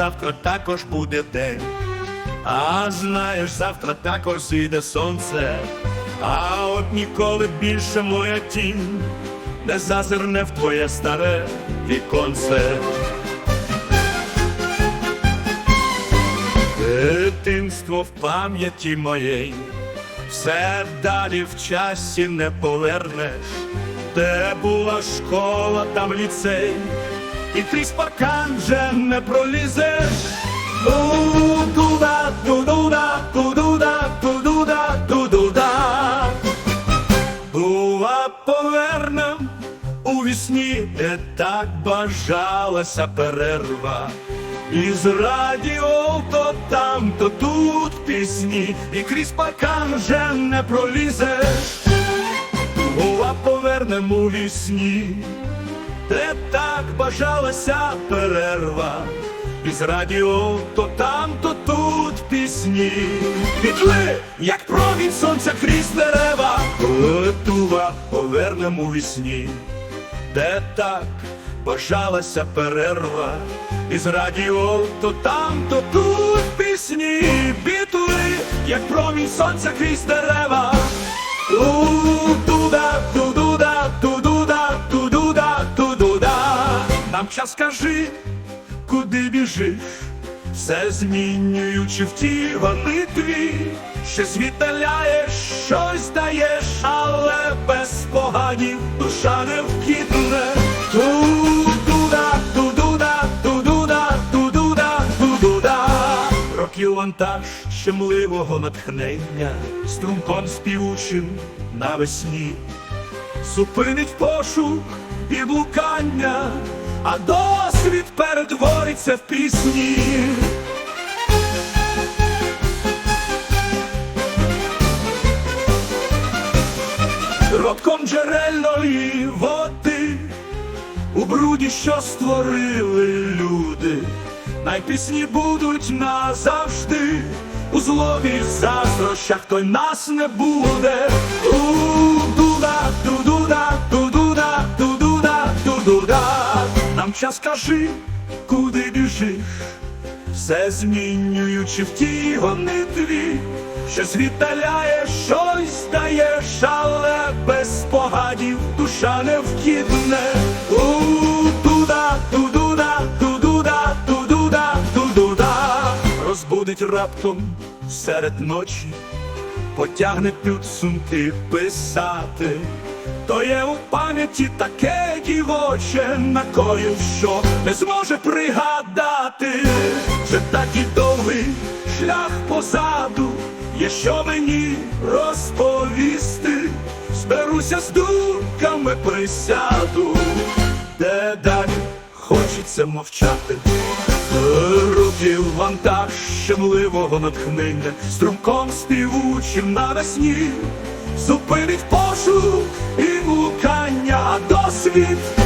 завтра також буде день. А знаєш, завтра також зійде сонце, а от ніколи більше моя тінь не зазирне в твоє старе віконце. Дитинство в пам'яті моєї, все далі в часі не повернеш, де була школа, там ліцей, і крізь паркан вже не пролізеш. Ту-дуда, ту-дуда, ту-дуда, ту-дуда, ту-дуда. Була повернем у вісні, де так бажалася перерва. І з радіо то там, то тут пісні, і крізь паркан вже не пролізеш. Була повернем у вісні, де так бажалася перерва. Із радіо то там, то тут пісні. Пітли, як промінь сонця крізь дерева, Летува повернем у вісні, де так бажалася перерва. Із радіо то там, то тут пісні. Бітли, як промінь сонця крізь дерева. Нам час кажи, куди біжиш, все змінюючи в тій гонитві, що світаляєш, щось даєш, але без спогадів душа не вкидне. Ту-дуда, ту-дуда, ту-дуда, ту-дуда, ту-дуда. Років вантаж щемливого натхнення, струмком співучим навесні. Зупинить пошук і блукання, а досвід перетвориться в пісні. Родком джерельної води у бруді, що створили люди, найпісні будуть назавжди. У злобі заздрощах той нас не буде. Ту-дуда, ту-дуда, ту-дуда, ту-дуда, ту-дуда. Нам час кажи, куди біжиш, все змінюючи в тій гонитві, що світаляє, щось даєш, але без спогадів душа не вкидне. У-туда, ту-дуда, ту-дуда, ту-дуда, ту-дуда. Розбудить раптом серед ночі, потягне підсумки писати. То є у пам'яті таке дівоче накоїв, що не зможе пригадати, вже такий довгий шлях позаду, є що мені розповісти, зберуся з думками присяду, де далі хочеться мовчати. Років вантаж щемливого натхнення, струмком співучим навесні, зупинить пошук і